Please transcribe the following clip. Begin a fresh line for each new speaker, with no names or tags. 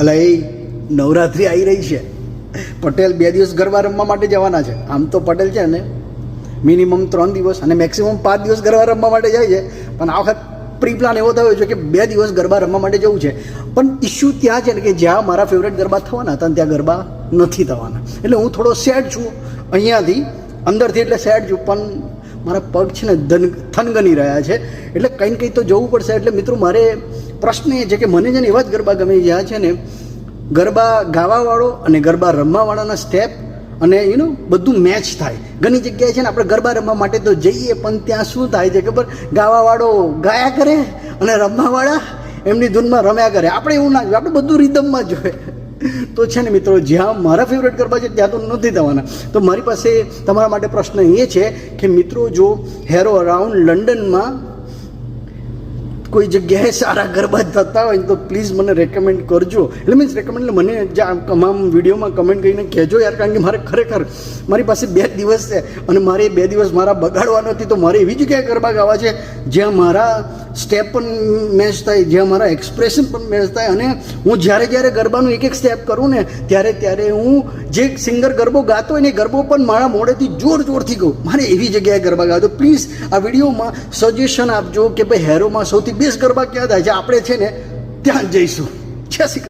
અલા એ નવરાત્રિ આવી રહી છે. પટેલ બે દિવસ ગરબા રમવા માટે જવાના છે. આમ તો પટેલ છે ને મિનિમમ ત્રણ દિવસ અને મેક્સિમમ પાંચ દિવસ ગરબા રમવા માટે જાય છે. પણ આ વખત પ્રી પ્લાન એવો થયો છે કે બે દિવસ ગરબા રમવા માટે જવું છે. પણ ઇસ્યુ ત્યાં છે ને કે જ્યાં મારા ફેવરેટ ગરબા થવાના હતા ત્યાં ગરબા નથી થવાના. એટલે હું થોડો સેડ છું અહીંયાથી, અંદરથી એટલે સેડ છું. પણ મારા પગ છે ને ધન થનગની રહ્યા છે. એટલે કંઈ કંઈ તો જવું પડશે. એટલે મિત્રો, મારે પ્રશ્ન એ છે કે મને છે ને એવા જ ગરબા ગમે જ્યાં છે ને, ગરબા ગાવાવાળો અને ગરબા રમવાવાળાના સ્ટેપ અને યુ બધું મેચ થાય. ઘણી જગ્યાએ છે ને આપણે ગરબા રમવા માટે તો જઈએ, પણ ત્યાં શું થાય છે ખબર? ગાવાવાળો ગાયા કરે અને રમવાવાળા એમની ધૂનમાં રમ્યા કરે. આપણે એવું ના જોઈએ આપણે બધું રિધમમાં જોઈએ. તો છે ને મિત્રો, જ્યાં મારા ફેવરેટ ગરબા છે, ત્યાં તો નથી થવાના. તો મારી પાસે તમારા માટે પ્રશ્ન એ છે કે મિત્રો, જો હેરો અરાઉન્ડ લંડનમાં કોઈ જગ્યાએ સારા ગરબા થતા હોય તો પ્લીઝ મને રેકમેન્ડ કરજો. એટલે મીન્સ રેકમેન્ડ એટલે મને જે તમામ વિડીયોમાં કમેન્ટ કરીને કહેજો યાર, કારણ કે મારે ખરેખર મારી પાસે બે દિવસ છે અને મારે બે દિવસ મારા બગાડવા નથી, તો મારે એવી જગ્યાએ ગરબા ગાવા છે જ્યાં મારા સ્ટેપ પણ મેચ થાય જ્યાં મારા એક્સપ્રેશન પણ મેચ થાય અને હું જ્યારે જ્યારે ગરબાનું એક એક સ્ટેપ કરું ને, ત્યારે ત્યારે હું જે સિંગર ગરબો ગાતો હોય ને ગરબો પણ મારા મોડેથી જોર જોરથી ગયો મારે એવી જગ્યાએ ગરબા ગાતો પ્લીઝ આ વિડીયોમાં સજેશન આપજો કે ભાઈ, હેરોમાં સૌથી બેસ્ટ ગરબા ક્યાં થાય? છે આપણે છે ને, ત્યાં જઈશું. જય શ્રી.